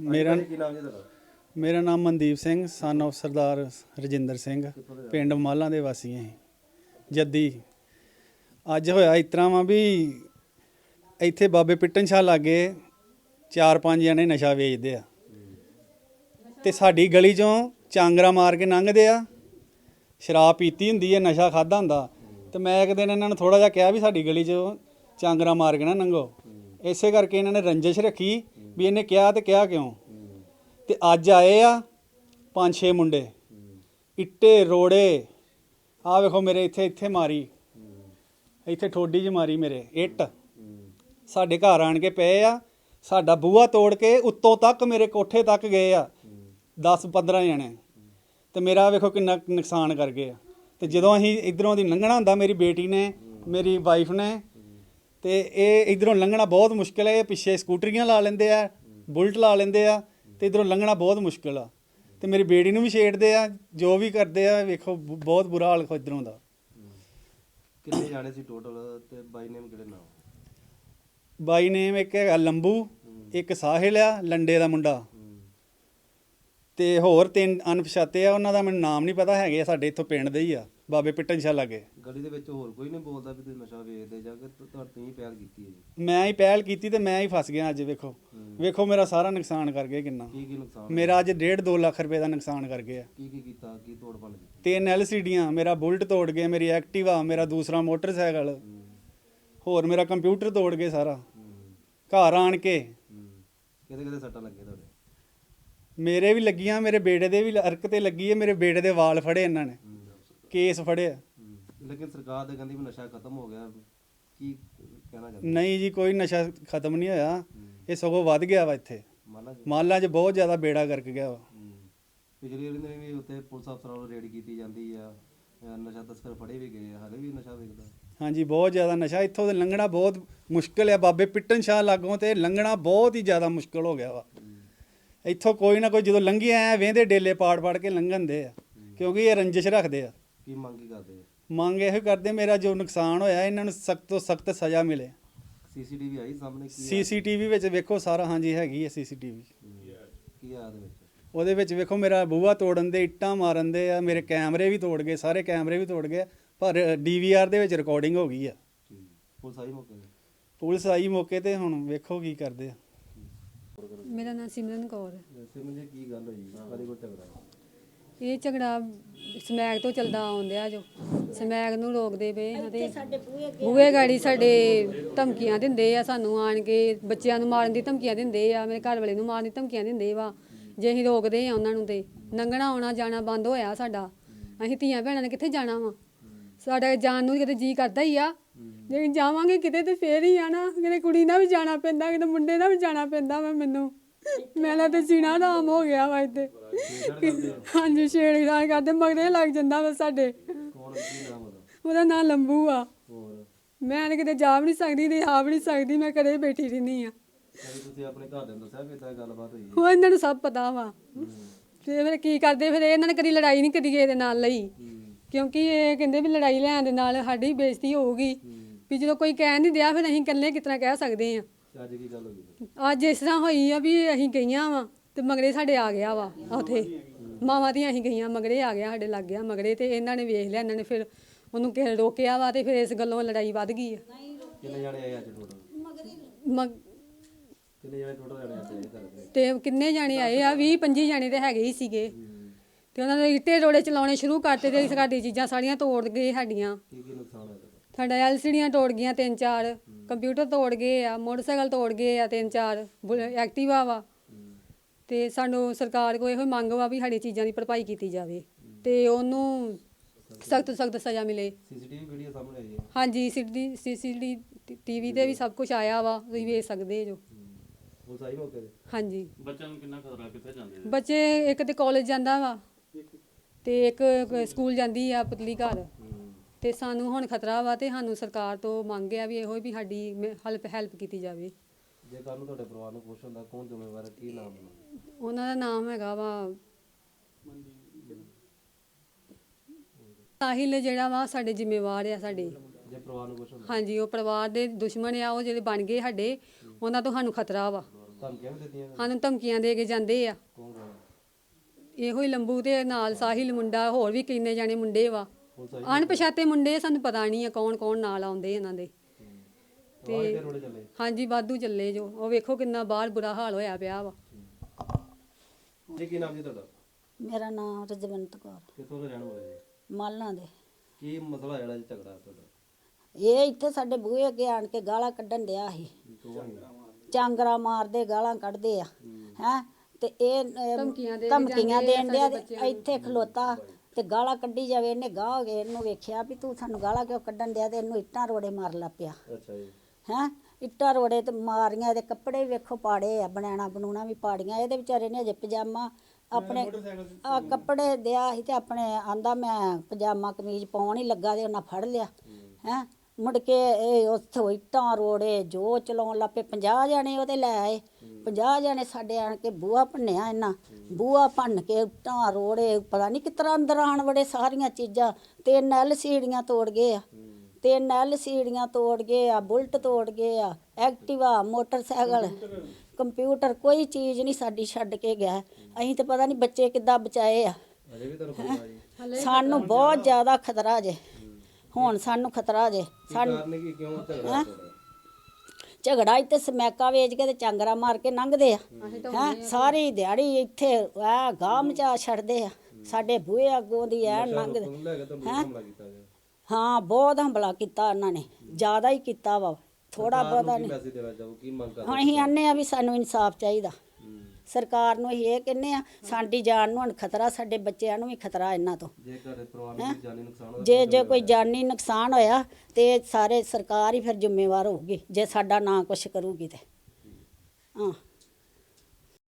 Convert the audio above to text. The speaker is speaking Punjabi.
ਮੇਰਾ ਕੀ ਨਾਮ ਜੀ ਤੁਹਾਡਾ? ਮੇਰਾ ਨਾਮ ਮਨਦੀਪ ਸਿੰਘ ਸਨ of ਸਰਦਾਰ ਰਜਿੰਦਰ ਸਿੰਘ। ਪਿੰਡ ਮਾਲਾਂ ਦੇ ਵਾਸੀ ਹਾਂ। ਜੱਦੀ। ਅੱਜ ਹੋਇਆ ਇਸ ਤਰ੍ਹਾਂ ਵਾ ਵੀ ਇੱਥੇ ਬਾਬੇ ਪਿੱਟਨ ਸ਼ਾਹ ਲਾਗੇ ਚਾਰ ਪੰਜ ਜਣੇ ਨਸ਼ਾ ਵੇਚਦੇ ਆ। ਤੇ ਸਾਡੀ ਗਲੀ ਚੋਂ ਚਾਂਗਰਾ ਮਾਰ ਕੇ ਲੰਘਦੇ ਆ। ਸ਼ਰਾਬ ਪੀਤੀ ਹੁੰਦੀ ਹੈ ਨਸ਼ਾ ਖਾਦਾ ਹੁੰਦਾ। ਤੇ ਮੈਂ ਇੱਕ ਦਿਨ ਇਹਨਾਂ ਨੂੰ ਥੋੜਾ ਜਿਹਾ ਕਿਹਾ ਵੀ ਸਾਡੀ ਗਲੀ ਚੋਂ ਚਾਂਗਰਾ ਮਾਰ ਕੇ ਨਾ ਲੰਘੋ। ਇਸੇ ਕਰਕੇ ਇਹਨਾਂ ਨੇ ਰੰਜਿਸ਼ ਰੱਖੀ ਵੀ ਇਹਨੇ ਕਿਹਾ ਤੇ ਕਿਹਾ ਕਿਉਂ? ਤੇ ਅੱਜ ਆਏ ਆ ਪੰਜ ਛੇ ਮੁੰਡੇ। ਇੱਟੇ, ਰੋੜੇ ਆ ਵੇਖੋ ਮੇਰੇ ਇੱਥੇ ਇੱਥੇ ਮਾਰੀ। ਇੱਥੇ ਠੋਡੀ 'ਚ ਮਾਰੀ ਮੇਰੇ, ਇੱਟ। ਸਾਡੇ ਘਰ ਆਣ ਕੇ ਪਏ ਆ, ਸਾਡਾ ਬੂਹਾ ਤੋੜ ਕੇ ਉੱਤੋਂ ਤੱਕ ਮੇਰੇ ਕੋਠੇ ਤੱਕ ਗਏ ਆ 10 15 ਜਣੇ। ਤੇ ਮੇਰਾ ਵੇਖੋ ਕਿੰਨਾ ਕੁ ਨੁਕਸਾਨ ਕਰ ਗਏ ਆ। ਤੇ ਜਦੋਂ ਅਸੀਂ ਇਧਰੋਂ ਦੀ ਲੰਘਣਾ ਹੁੰਦਾ, ਮੇਰੀ ਬੇਟੀ ਨੇ, ਮੇਰੀ ਵਾਈਫ ਨੇ ਤੇ ਇਹ ਇਧਰੋਂ ਲੰਘਣਾ ਬਹੁਤ ਮੁਸ਼ਕਲ ਹੈ ਇਹ ਪਿੱਛੇ ਸਕੂਟਰੀਆਂ ਲਾ ਲੈਂਦੇ ਆ ਬੁਲਟ ਲਾ ਲੈਂਦੇ ਆ ਤੇ ਇਧਰੋਂ ਲੰਘਣਾ ਬਹੁਤ ਮੁਸ਼ਕਲ ਆ। ਤੇ ਮੇਰੀ ਬੇਟੀ ਨੂੰ ਵੀ ਛੇੜਦੇ ਆ ਜੋ ਵੀ ਕਰਦੇ ਆ ਵੇਖੋ ਬਹੁਤ ਬੁਰਾ ਹਾਲ ਇਧਰੋਂ ਦਾ। ਕਿੰਨੇ ਜਾਣੇ ਸੀ ਟੋਟਲ ਤੇ ਬਾਈ ਨੇਮ ਕਿਹੜੇ ਨਾਮ ਬਾਈ ਨੇਮ ਇੱਕ ਹੈਗਾ ਲੰਬੂ ਇੱਕ ਸਾਹਿਲ ਆ ਲੰਡੇ ਦਾ ਮੁੰਡਾ। ਤੇ ਹੋਰ ਤਿੰਨ ਅਣਪਛਾਤੇ ਆ ਉਹਨਾਂ ਦਾ ਮੈਨੂੰ ਨਾਮ ਨਹੀਂ ਪਤਾ ਹੈਗੇ ਸਾਡੇ ਇੱਥੋਂ ਪਿੰਡ ਦੇ ਹੀ ਆ। ਬਾਬੇ ਪਿੱਟਨ ਸ਼ਾਹ ਲਾਗੇ ਗਲੀ ਦੇ ਵਿੱਚ ਹੋਰ ਕੋਈ ਨਹੀਂ ਬੋਲਦਾ ਵੀ ਤੁਸੀਂ ਨਸ਼ਾ ਵੇਚਦੇ ਜਾਂ ਕਿ ਤੁ- ਤੁਹਾਡੀ ਹੀ ਪਹਿਲ ਕੀਤੀ ਹੈ ਜੀ। ਮੈਂ ਹੀ ਪਹਿਲ ਕੀਤੀ ਤੇ ਮੈਂ ਹੀ ਫਸ ਗਿਆ ਅੱਜ ਵੇਖੋ। ਵੇਖੋ ਮੇਰਾ ਸਾਰਾ ਨੁਕਸਾਨ ਕਰ ਗਏ ਕਿੰਨਾ। ਕੀ ਕੀ ਨੁਕਸਾਨ ਮੇਰਾ ਅੱਜ 1.5 2 ਲੱਖ ਰੁਪਏ ਦਾ ਨੁਕਸਾਨ ਕਰ ਗਏ ਆ ਕੀ ਕੀ ਕੀਤਾ ਕੀ ਤੋੜ ਬਣ ਕੀਤੀ? ਤਿੰਨ ਐਲਸੀਡੀਆਂ ਮੇਰਾ ਬੁਲਟ ਤੋੜ ਗਏ ਮੇਰੀ ਐਕਟਿਵਾ ਮੇਰਾ ਦੂਸਰਾ ਮੋਟਰਸਾਈਕਲ। ਹੂੰ। ਹੋਰ ਮੇਰਾ ਕੰਪਿਊਟਰ ਤੋੜ ਗਏ ਸਾਰਾ। ਹੂੰ। ਘਰ ਆਣ ਕੇ। ਹੂੰ। ਕਿਹਦੇ ਕਿਹਦੇ ਸੱਟਾਂ ਲੱਗੀਆਂ ਤੁਹਾਡੇ। ਮੇਰੇ ਵੀ ਲੱਗੀਆਂ ਮੇਰੇ ਬੇਟੇ ਦੇ ਵੀ ਅਰਕ ਤੇ ਲੱਗੀ ਹੈ ਮੇਰੇ ਬੇਟੇ ਦੇ ਵਾਲ ਫੜੇ ਇਹਨਾਂ ਨੇ। ਹੂੰ। ਕੇਸ ਫੜਿਆ। ਲੇਕਿਨ ਸਰਕਾਰ ਦੇ ਕਹਿੰਦੀ ਵੀ ਨਸ਼ਾ ਖਤਮ ਹੋ ਗਿਆ। ਕੀ ਕਹਿਣਾ ਚਾਹੁੰਦੇ? ਨਹੀਂ ਜੀ ਕੋਈ ਨਸ਼ਾ ਖਤਮ ਨਹੀਂ ਹੋਇਆ। ਇਹ ਸਗੋਂ ਵੱਧ ਗਿਆ ਵਾ ਇੱਥੇ। ਜੀ। ਮਾਲਾਂ 'ਚ ਬਹੁਤ ਜ਼ਿਆਦਾ ਬੇੜਾ ਗਰਕ ਗਿਆ ਵਾ। ਪਿਛਲੀ ਵਾਰੀ ਨੇ ਵੀ ਉੱਥੇ ਪੁਲਿਸ ਅਫਸਰਾਂ ਵੱਲੋਂ ਰੇਡ ਕੀਤੀ ਜਾਂਦੀ ਆ। ਨਸ਼ਾ ਤਸਕਰ ਫੜੇ ਵੀ ਗਏ ਆ। ਹਲੇ ਵੀ ਨਸ਼ਾ ਵੇਚਦਾ ਹਾਂਜੀ ਬਹੁਤ ਜ਼ਿਆਦਾ ਨਸ਼ਾ। ਇੱਥੋਂ ਦੇ ਲੰਘਣਾ ਬਹੁਤ ਮੁਸ਼ਕਲ ਹੈ ਬਾਬੇ ਪਿੱਟਨ ਸ਼ਾਹ ਲਾਗੋਂ ਤੇ ਲੰਘਣਾ ਬਹੁਤ ਹੀ ਜ਼ਿਆਦਾ ਮੁਸ਼ਕਲ ਹੋ ਗਿਆ ਵਾ। ਇੱਥੋਂ ਕੋਈ ਨਾ ਕੋਈ ਜਦੋਂ ਲੰਘੇ ਆਏ ਵੇਂਦੇ ਡੇਲੇ ਪਾੜ ਪਾੜ ਕੇ ਲੰਘਣ ਦੇ ਆ। ਕਿਉਂਕਿ ਇਹ ਰੰਜਿਸ਼ ਰੱਖਦੇ ਆ। ਕੀ ਮੰਗ ਕੀ ਕਰਦੇ ਆ? ਮੰਗ ਇਹੋ ਕਰਦੇ ਮੇਰਾ ਜੋ ਨੁਕਸਾਨ ਹੋਇਆ ਇਹਨਾਂ ਨੂੰ ਸਖਤ ਤੋਂ ਸਖਤ ਸਜ਼ਾ ਮਿਲੇ। ਸੀਸੀਟੀਵੀ ਆਈ ਸਾਹਮਣੇ ਕੀ ਆ? ਸੀਸੀਟੀਵੀ ਵਿੱਚ ਵੇਖੋ ਸਾਰਾ ਹਾਂਜੀ ਹੈਗੀ ਹੈ ਸੀਸੀਟੀਵੀ। ਹੂੰ। ਕੀ ਆ ਉਹਦੇ ਵਿੱਚ? ਉਹਦੇ ਵਿੱਚ ਵੇਖੋ ਮੇਰਾ ਬੂਹਾ ਤੋੜਨ ਦੇ ਇੱਟਾਂ ਮਾਰਨ ਦੇ ਆ ਮੇਰੇ ਕੈਮਰੇ ਵੀ ਤੋੜ ਗਏ ਸਾਰੇ ਕੈਮਰੇ ਵੀ ਤੋੜ ਗਏ ਪਰ ਡੀਵੀਆਰ ਦੇ ਵਿੱਚ ਰਿਕਾਰਡਿੰਗ ਹੋ ਗਈ ਆ। ਠੀਕ। ਪੁਲਿਸ ਆਈ ਮੌਕੇ ਤੇ? ਪੁਲਿਸ ਆਈ ਮੌਕੇ ਤੇ ਹੁਣ ਵੇਖੋ ਕੀ ਕਰਦੇ ਆ। ਮੇਰਾ ਨਾਮ ਸਿਮਰਨ ਕੌਰ ਹੈ। ਵੈਸੇ ਮੈਨੂੰ ਕੀ ਗੱਲ ਹੋਈ? ਕਾਦੀ ਕੋ ਝਗੜਾ? ਇਹ ਝਗੜਾ ਸਮੈਕ ਤੋਂ ਚੱਲਦਾ ਆਉਂਦਿਆ ਜੋ। ਸਮੈਕ ਨੂੰ ਰੋਕਦੇ ਪਏ ਹਾਂ ਤੇ ਬੂਹੇ ਗਾੜੀ ਸਾਡੇ ਧਮਕੀਆਂ ਦਿੰਦੇ ਆ ਸਾਨੂੰ ਆਣ ਕੇ, ਬੱਚਿਆਂ ਨੂੰ ਮਾਰਨ ਦੀ ਧਮਕੀਆਂ ਦਿੰਦੇ ਆ, ਮੇਰੇ ਘਰ ਵਾਲੇ ਨੂੰ ਮਾਰਨ ਦੀ ਧਮਕੀਆਂ ਦਿੰਦੇ ਵਾ। ਜੇ ਅਸੀਂ ਰੋਕਦੇ ਆ ਉਹਨਾਂ ਨੂੰ ਤੇ ਲੰਘਣਾ ਆਉਣਾ ਜਾਣਾ ਬੰਦ ਹੋਇਆ ਸਾਡਾ। ਅਸੀਂ ਧੀਆਂ ਭੈਣਾਂ ਨੇ ਕਿੱਥੇ ਜਾਣਾ ਵਾ? ਸਾਡਾ ਜਾਣ ਨੂੰ ਕਿਤੇ ਜੀ ਕਰਦਾ ਹੀ ਆ। ਜੇ ਜਾਵਾਂਗੇ ਕਿਤੇ ਤੇ ਫੇਰ ਹੀ ਆ ਨਾ। ਕਿਤੇ ਕੁੜੀ ਨਾਲ ਵੀ ਜਾਣਾ ਪੈਂਦਾ, ਕਿਤੇ ਮੁੰਡੇ ਨਾਲ ਵੀ ਜਾਣਾ ਪੈਂਦਾ ਵਾ ਮੈਨੂੰ। ਮੇਰਾ ਤੇ ਜੀਣਾ ਆਰਾਮ ਹੋ ਗਿਆ ਵਾ ਇੱਥੇ। ਹਾਂਜੀ ਛੇੜਖਾੜ ਕਰਦੇ ਮਗਰੇ ਲੱਗ ਜਾਂਦਾ ਵਾ ਸਾਡੇ। ਕੌਣ ਕੀ ਨਾਮ ਉਹਦਾ? ਉਹਦਾ ਨਾਂ ਲੰਬੂ ਆ। ਹੋਰ? ਮੈਂ ਤਾਂ ਕਿਤੇ ਜਾ ਵੀ ਨਹੀਂ ਸਕਦੀ ਤੇ ਆ ਵੀ ਨਹੀਂ ਸਕਦੀ ਮੈਂ ਘਰੇ ਬੈਠੀ ਰਹਿੰਦੀ ਆ। ਕਦੀ ਤੁਸੀਂ ਆਪਣੇ ਘਰ ਦੇ ਨੂੰ ਦੱਸਿਆ ਵੀ ਇਦਾਂ ਗੱਲਬਾਤ ਹੋਈ? ਹੈ ਉਹ ਇਹਨਾਂ ਨੂੰ ਸਭ ਪਤਾ ਵਾ। ਤੇ ਫਿਰ ਕੀ ਕਰਦੇ ਫਿਰ ਇਹਨਾਂ ਨੇ ਕਦੀ ਲੜਾਈ ਨਹੀਂ ਕਦੀ ਕਿਸੇ ਦੇ ਨਾਲ ਲਈ। ਕਿਉਂਕਿ ਇਹ ਕਹਿੰਦੇ ਵੀ ਲੜਾਈ ਲੈਣ ਦੇ ਨਾਲ ਸਾਡੀ ਬੇਇੱਜ਼ਤੀ ਹੋਊਗੀ। ਵੀ ਜਦੋਂ ਕੋਈ ਕਹਿ ਨਹੀਂ ਦਿਆ ਫਿਰ ਅਸੀਂ ਇਕੱਲੇ ਕਿਸ ਤਰ੍ਹਾਂ ਕਹਿ ਸਕਦੇ ਆ। ਤੇ ਅੱਜ ਕੀ ਗੱਲ ਹੋਈ? ਫਿਰ? ਅੱਜ ਇਸ ਤਰ੍ਹਾਂ ਹੋਈ ਆ ਵੀ ਅਸੀਂ ਗਈਆਂ ਵਾ ਤੇ ਮਗਰੇ ਸਾਡੇ ਆ ਗਿਆ ਵਾ ਉੱਥੇ। ਮਾਵਾਂ ਦੀਆਂ ਅਸੀਂ ਗਈਆਂ ਮਗਰੇ ਆ ਗਿਆ ਸਾਡੇ ਲੱਗ ਗਿਆ ਮਗਰੇ ਤੇ ਇਹਨਾਂ ਨੇ ਵੇਖ ਲਿਆ ਇਹਨਾਂ ਨੇ ਫਿਰ ਉਹਨੂੰ ਕਿਸੇ ਰੋਕਿਆ ਵਾ ਤੇ ਫਿਰ ਇਸ ਗੱਲੋਂ ਲੜਾਈ ਵੱਧ ਗਈ ਆ। ਕਿੰਨੇ ਜਾਣੇ ਆਏ ਅੱਜ ਟੋਟਲ ਮਗ- ਕਿੰਨੇ ਜਾਣੇ ਟੋਟਲ ਜਾਣੇ ਅੱਜ ਆਏ ਘਰ ਦੇ? ਤੇ ਕਿੰਨੇ ਜਾਣੇ ਆਏ ਆ? 20 25 ਜਾਣੇ ਤੇ ਹੈਗੇ ਹੀ ਸੀਗੇ। ਤੇ ਉਹਨਾਂ ਨੇ ਇੱਟੇ ਰੋੜੇ ਚਲਾਉਣੇ ਸ਼ੁਰੂ ਕਰਤੇ ਤੇ ਸਾਡੀ ਚੀਜ਼ਾਂ ਸਾਰੀਆਂ ਤੋੜ ਗਏ ਸਾਡੀਆਂ। ਕੀ ਕੀ ਨੁਕਸਾਨ ਹੋਇਆ? ਸਾਡਾ ਐਲਸੀਡੀਆਂ ਤੋੜ ਗਈਆਂ ਤਿੰਨ ਚਾਰ ਕੰਪਿਊਟਰ ਤੋੜ ਗਏ ਆ ਮੋਟਰਸਾਈਕਲ ਤੋੜ ਗਏ ਆ ਤਿੰਨ ਚਾਰ ਬੁਲ- ਐਕਟਿਵਾ ਵਾ। ਤੇ ਸਾਨੂੰ ਸਰਕਾਰ ਕੋਲ ਇਹੋ ਹੀ ਮੰਗ ਵਾ ਵੀ ਸਾਡੀ ਚੀਜ਼ਾਂ ਦੀ ਭਰਪਾਈ ਕੀਤੀ ਜਾਵੇ ਤੇ ਉਹਨੂੰ ਸਖਤ ਸਖਤ ਸਜ਼ਾ ਮਿਲੇ। ਸੀਸੀਟੀਵੀ ਵੀਡੀਓ ਸਾਹਮਣੇ ਆਈ ਹੈ। ਹਾਂਜੀ ਸਿੱਧੀ ਸੀਸੀਡੀ ਟੀਵੀ ਤੇ ਵੀ ਸਭ ਕੁਝ ਆਇਆ ਵਾ ਤੁਸੀਂ ਵੇਖ ਸਕਦੇ ਜੋ। ਪੁਲਿਸ ਆਈ ਮੌਕੇ ਤੇ? ਹਾਂਜੀ। ਬੱਚਿਆਂ ਨੂੰ ਕਿੰਨਾ ਖਤਰਾ ਕਿੱਥੇ ਜਾਂਦੇ ਆ? ਬੱਚੇ ਇੱਕ ਤੇ ਕਾਲਜ ਜਾਂਦਾ ਵਾ ਤੇ ਇੱਕ ਸਕੂਲ ਜਾਂਦੀ ਆ ਪਤਲੀ ਘਰ। ਤੇ ਸਾਨੂੰ ਹੁਣ ਖਤਰਾ ਵਾ ਤੇ ਸਾਨੂੰ ਸਰਕਾਰ ਤੋਂ ਮੰਗ ਆ ਵੀ ਇਹੋ ਵੀ ਸਾਡੀ ਹੈਲਪ ਹੈਲਪ ਕੀਤੀ ਜਾਵੇ। ਜੇ ਕੱਲ ਨੂੰ ਤੁਹਾਡੇ ਪਰਿਵਾਰ ਨੂੰ ਕੁਛ ਹੁੰਦਾ ਕੌਣ ਜ਼ਿੰਮੇਵਾਰ ਹੈ ਕੀ ਨਾਮ ਹੈ? ਉਹਨਾਂ ਦਾ ਨਾਮ ਹੈਗਾ ਵਾ ਸਾਹਿਲ ਜਿਹੜਾ ਵਾ ਸਾਡੇ ਜ਼ਿੰਮੇਵਾਰ ਆ ਸਾਡੇ। ਜੇ ਪਰਿਵਾਰ ਨੂੰ ਕੁਛ ਹੁੰਦਾ? ਹਾਂਜੀ ਉਹ ਪਰਿਵਾਰ ਦੇ ਦੁਸ਼ਮਣ ਆ ਉਹ ਜਿਹੜੇ ਬਣ ਗਏ ਸਾਡੇ ਉਹਨਾਂ ਤੋਂ ਸਾਨੂੰ ਖਤਰਾ ਵਾ। ਧਮਕੀਆਂ ਵੀ ਦਿੱਤੀਆਂ? ਸਾਨੂੰ ਧਮਕੀਆਂ ਦੇ ਕੇ ਜਾਂਦੇ ਆ। ਕੌਣ? ਇਹੋ ਹੀ ਲੰਬੂ ਤੇ ਨਾਲ ਸਾਹਿਲ ਮੁੰਡਾ ਹੋਰ ਵੀ ਕਿੰਨੇ ਜਾਣੇ ਮੁੰਡੇ ਵਾ। ਪੁਲਿਸ ਆਈ ਅਣਪਛਾਤੇ ਮੁੰਡੇ ਸਾਨੂੰ ਪਤਾ ਨਹੀਂ ਆ ਕੌਣ ਕੌਣ ਨਾਲ ਆਉਂਦੇ ਇਹਨਾਂ ਦੇ। ਤੇ ਤੇ ਰੋੜੇ ਚੱਲੇ? ਹਾਂਜੀ ਵਾਧੂ ਚੱਲੇ ਜੋ। ਉਹ ਵੇਖੋ ਕਿੰਨਾ ਬਾਹਰ ਬੁਰਾ ਹਾਲ ਹੋਇਆ ਪਿਆ ਵਾ। ਜੀ ਕੀ ਨਾਮ ਜੀ ਤੁਹਾਡਾ? ਮੇਰਾ ਨਾਮ ਰਜਵੰਤ ਕੌਰ। ਕਿੱਥੋਂ ਦੇ ਰਹਿਣ ਵਾਲੇ ਜੀ? ਮਾਲਾਂ ਦੇ। ਕੀ ਮਸਲਾ ਜਿਹੜਾ ਜੀ ਝਗੜਾ ਤੁਹਾਡਾ? ਇਹ ਇੱਥੇ ਸਾਡੇ ਬੂਹੇ ਅੱਗੇ ਆਣ ਕੇ ਗਾਲਾਂ ਕੱਢਣ ਡਿਆ ਸੀ? ਚਾਂਗਰਾ ਮਾਰਦੇ ਗਾਲਾਂ ਕੱਢਦੇ ਆ। ਹੈ। ਤੇ ਇਹ ਅਹ, ਧਮਕੀਆਂ ਦੇ ਕੇ ਧਮਕੀਆਂ ਦੇਣ ਡਿਆ ਤੇ। ਇੱਥੇ ਖਲੋਤਾ। ਤੇ ਗਾਲਾਂ ਕੱਢੀ ਜਾਵੇ ਇਹਨੇ ਗਾਹ ਹੋ ਗਏ ਇਹਨੂੰ ਵੇਖਿਆ ਵੀ ਤੂੰ ਸਾਨੂੰ ਗਾਲਾਂ ਕਿਉਂ ਕੱਢਣ ਡਿਆ ਤੇ ਇਹਨੂੰ ਇੱਟਾਂ ਰੋੜੇ ਮਾਰ ਲਾ ਪਿਆ। ਅੱਛਾ ਜੀ। ਹੈ? ਇੱਟਾਂ ਰੋੜੇ ਤੇ ਮਾਰੀਆਂ ਇਹਦੇ ਕੱਪੜੇ ਵੀ ਵੇਖੋ ਪਾੜੇ ਆ ਬਣਾਣਾ ਬਣੂਣਾ ਵੀ ਪਾੜੀਆਂ ਇਹਦੇ ਵਿਚਾਰੇ ਨੇ ਅਜੇ ਪਜਾਮਾ ਆਪਣੇ ਆ ਕੱਪੜੇ ਦਿਆ ਸੀ ਤੇ ਆਪਣੇ ਆਂਦਾ ਮੈਂ ਪਜਾਮਾ ਕਮੀਜ਼ ਪਾਉਣ ਹੀ ਲੱਗਾ ਤੇ ਉਹਨਾਂ ਫੜ ਲਿਆ। ਹੈ। ਮੁੜ ਕੇ ਇਹ ਉੱਥੋਂ ਇੱਟਾਂ ਰੋੜੇ ਜੋ ਚਲਾਉਣ ਲੱਪੇ 50 ਜਣੇ ਉਹਦੇ ਲੈ ਆਏ। 50 ਜਣੇ ਸਾਡੇ ਆਣ ਕੇ ਬੂਹਾ ਭੰਨਿਆ ਇਹਨਾਂ। ਬੂਹਾ ਭੰਨ ਕੇ ਇੱਟਾਂ ਰੋੜੇ ਪਤਾ ਨਹੀਂ ਕਿਤਰਾ ਅੰਦਰ ਆਣ ਵੜੇ ਸਾਰੀਆਂ ਚੀਜ਼ਾਂ। ਤੇ ਨੈਲ ਸੀੜੀਆਂ ਤੋੜ ਗਏ ਆ। ਤੇ ਨੈਲ ਸੀੜੀਆਂ ਤੋੜ ਗਏ ਆ ਬੁਲਟ ਤੋੜ ਗਏ ਆ ਐਕਟਿਵਾ ਮੋਟਰਸਾਈਕਲ ਕੰਪਿਊਟਰ ਕੋਈ ਚੀਜ਼ ਨਹੀਂ ਸਾਡੀ ਛੱਡ ਕੇ ਗਿਆ। ਅਸੀਂ ਤੇ ਪਤਾ ਨਹੀਂ ਬੱਚੇ ਕਿੱਦਾਂ ਬਚਾਏ ਆ। ਅਜੇ ਵੀ ਤੁਹਾਨੂੰ ਖਤਰਾ ਜੀ। ਸਾਨੂੰ ਬਹੁਤ ਜ਼ਿਆਦਾ ਖਤਰਾ ਜੇ। ਹੁਣ ਸਾਨੂੰ ਖਤਰਾ ਜੇ। ਸਾਨੂੰ ਕਾਰਨ ਕੀ? ਕਿਉਂ ਝਗੜਾ ਇੱਥੇ ਸਮੈਕਾ ਵੇਚ ਕੇ ਤੇ ਚਾਂਗਰਾ ਮਾਰ ਕੇ ਲੰਘਦੇ ਆ। ਹੈ ਸਾਰੀ ਦਿਹਾੜੀ ਇੱਥੇ ਆ ਗਾਹ ਮਚਾ ਛੱਡਦੇ ਆ। ਸਾਡੇ ਬੂਹੇ ਅੱਗੋਂ ਦੀ ਐ ਲੰਘਦੇ। ਹਮਲਾ ਗਿਆ ਹਾਂ ਬਹੁਤ ਹੰਬਲਾ ਕੀਤਾ ਉਹਨਾਂ ਨੇ। ਜ਼ਿਆਦਾ ਹੀ ਕੀਤਾ ਵਾ। ਥੋੜਾ ਬਹੁਤਾ ਨਹੀਂ। ਹੁਣ ਅਸੀਂ ਆਨੇ ਆ ਵੀ ਸਾਨੂੰ ਇਨਸਾਫ ਚਾਹੀਦਾ। ਸਰਕਾਰ ਨੂੰ ਅਸੀਂ ਇਹ ਕਹਿੰਨੇ ਆ ਸਾਡੀ ਜਾਨ ਨੂੰ ਹੁਣ ਖਤਰਾ ਸਾਡੇ ਬੱਚਿਆਂ ਨੂੰ ਵੀ ਖਤਰਾ ਇਹਨਾਂ ਤੋਂ। ਜੇ ਘਰ ਪਰਿਵਾਰ ਨੂੰ ਜਾਨੀ ਨੁਕਸਾਨ ਹੋਇਆ ਜੇ ਜੇ ਕੋਈ ਜਾਨੀ ਨੁਕਸਾਨ ਹੋਇਆ ਤੇ ਸਾਰੇ ਸਰਕਾਰ ਹੀ ਫਿਰ ਜ਼ਿੰਮੇਵਾਰ ਹੋਊਗੀ ਜੇ ਸਾਡਾ ਨਾਂ ਕੁਛ ਕਰੂਗੀ ਤੇ। ਹਾਂ।